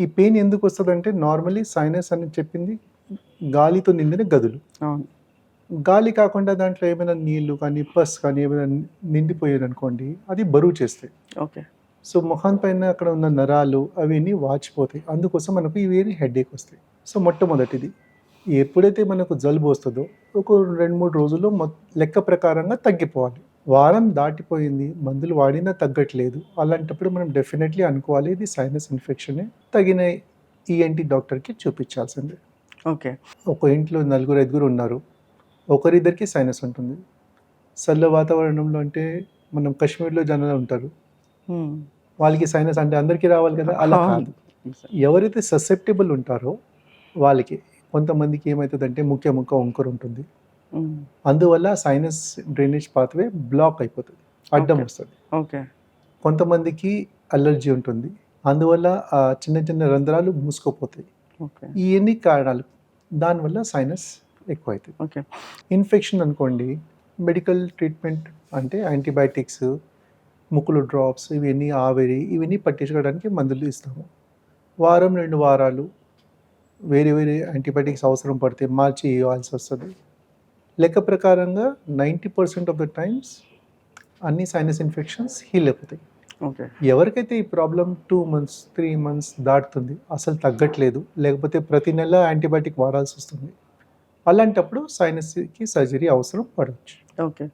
ఈ పెయిన్ ఎందుకు వస్తుందంటే నార్మలీ సైనస్ అని చెప్పింది గాలితో నిండిన గదులు. గాలి కాకుండా దాంట్లో ఏమైనా నీళ్ళు కానీ పస్ కానీ ఏమైనా నిండిపోయారు అనుకోండి అది బరువు చేస్తాయి. ఓకే. సో మొహం పైన అక్కడ ఉన్న నరాలు అవన్నీ వాచిపోతాయి. అందుకోసం మనకు ఇవి హెడేక్ వస్తాయి. సో మొట్టమొదటిది ఎప్పుడైతే మనకు జలుబు వస్తుందో ఒక రెండు మూడు రోజుల్లో మొ- లెక్క ప్రకారంగా తగ్గిపోవాలి. వారం దాటిపోయింది మందులు వాడినా తగ్గట్లేదు. అలాంటప్పుడు మనం డెఫినెట్లీ అనుకోవాలి ఇది సైనస్ ఇన్ఫెక్షనే తగిన ఈఎన్టీ డాక్టర్కి చూపించాల్సిందే. ఓకే. ఒక ఇంట్లో నలుగురు ఐదుగురు ఉన్నారు. ఒకరిద్దరికి సైనస్ ఉంటుంది. చల్ల వాతావరణంలో అంటే మనం కాశ్మీర్లో జనాలు ఉంటారు. వాళ్ళకి సైనస్ అంటే అందరికీ రావాలి కదా? అలా కాదు. ఎవరైతే ససెప్టబుల్ ఉంటారో వాళ్ళకి కొంతమందికి ఏమవుతుందంటే ముఖ్య ముక్క వంకర ఉంటుంది. అందువల్ల సైనస్ డ్రైనేజ్ పాత్వే బ్లాక్ అయిపోతుంది అడ్డం. వస్తుంది. ఓకే. కొంతమందికి అలర్జీ ఉంటుంది అందువల్ల చిన్న చిన్న రంధ్రాలు మూసుకుపోతాయి. ఈ ఎన్ని కారణాలు? దానివల్ల సైనస్ ఎక్కువ అవుతుంది ఓకే. ఇన్ఫెక్షన్ అనుకోండి మెడికల్ ట్రీట్మెంట్ అంటే యాంటీబయాటిక్స్ ముక్కులు డ్రాప్స్ ఇవన్నీ ఆవిరి ఇవన్నీ పట్టించుకోవడానికి మందులు ఇస్తాము. వారం రెండు వారాలు వేరే వేరే యాంటీబయాటిక్స్ అవసరం పడితే మార్చి ఇవ్వాల్సి వస్తుంది. లెక్క ప్రకారంగా ninety percent of the times అన్ని సైనస్ ఇన్ఫెక్షన్స్ హీల్ అయిపోతాయి. ఓకే. ఎవరికైతే ఈ problem two months three months దాటుతుంది అసలు తగ్గట్లేదు లేకపోతే ప్రతి నెల యాంటీబయాటిక్ వాడాల్సి వస్తుంది అలాంటప్పుడు సైనస్కి సర్జరీ అవసరం పడవచ్చు. ఓకే.